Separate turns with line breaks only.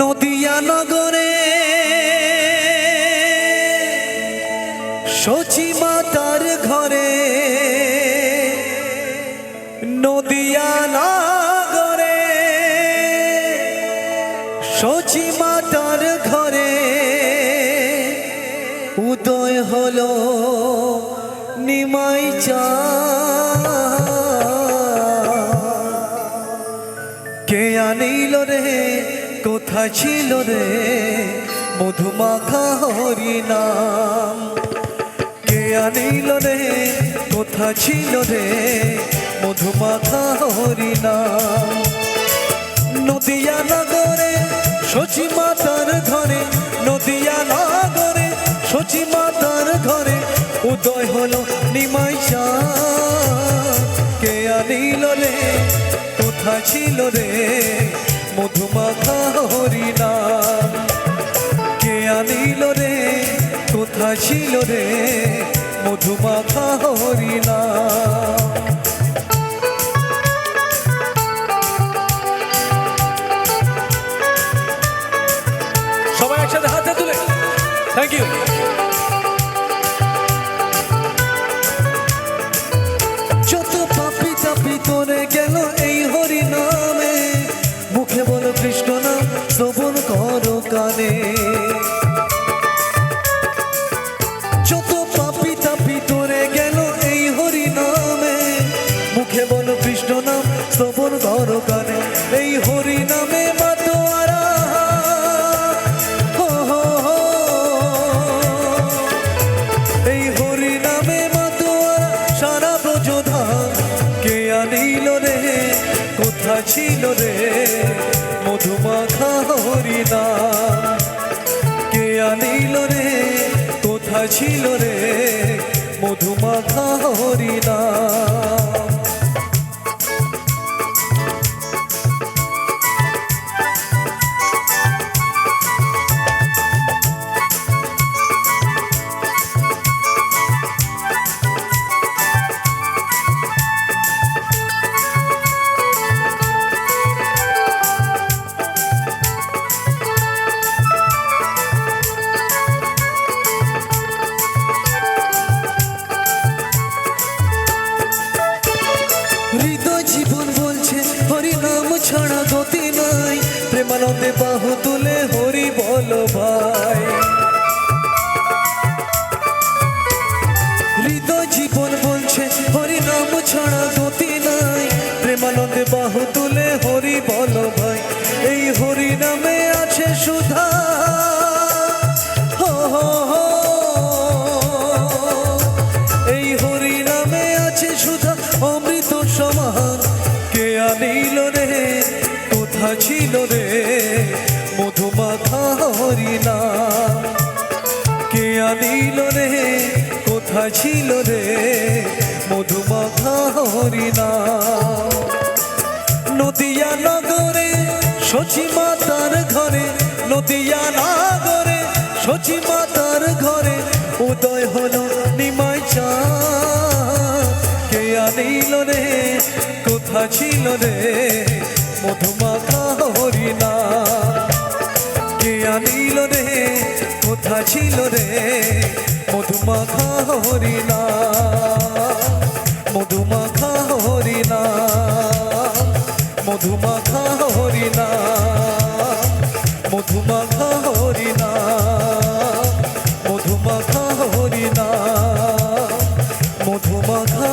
নদিয়া নগরে সচি মাতার ঘরে। নদিয়া নগরে সচি মাতার ঘরে। উদয় হলো নিমাই চা। কে আনিল রে? কোথা ছিল রে, মধুমাখা হরি নাম কে আনিল রে, কোথা ছিল রে, মধুমাখা হরি নাম নদিয়া নগরে সচি মাতার ঘরে, নদিয়া নগরে সচি মাতার ঘরে, উদয় হলো নিমাই। কে আনিল রে, কোথা ছিল রে, মধুমাখা হরি নাম কে আনিল রে? কোথা ছিল রে? মধুমাখা হরি নাম সবাই একসাথে হাতে তুলে। থ্যাংক ইউ যত পাপি তাপি করে গেল করে গেল এই হরি নামে মুখে বলো কৃষ্ণ নাম, শ্রবণ করো কানে। এই হরি নামে এই সারা কে আনিল রে? ছিল রে? মধুমাখা হরি নাম কে আনিল রে? কোথা ছিল রে? মধুমাখা হরি বলছে হরি নাম ছাড়া গতি নাই। প্রেমানন্দে বাহু তুলে কোথা ছিল রে হরি নাম কে আনিল রে কোথা ছিল রে, মধুমাখা হরি নাম নদিয়া নগরে সচি মাতার ঘরে, নদিয়া নগরে সচি মাতার ঘরে, উদয় হলো নিমাই চাঁদ। কে আনিল রে কোথা ছিল রে মধুমাখা কোথা ছিল রে, মধুমাখা হরি নাম মধুমাখা হরি নাম মধুমাখা হরি নাম মধুমাখা হরি নাম মধুমাখা নাম মধুমাখা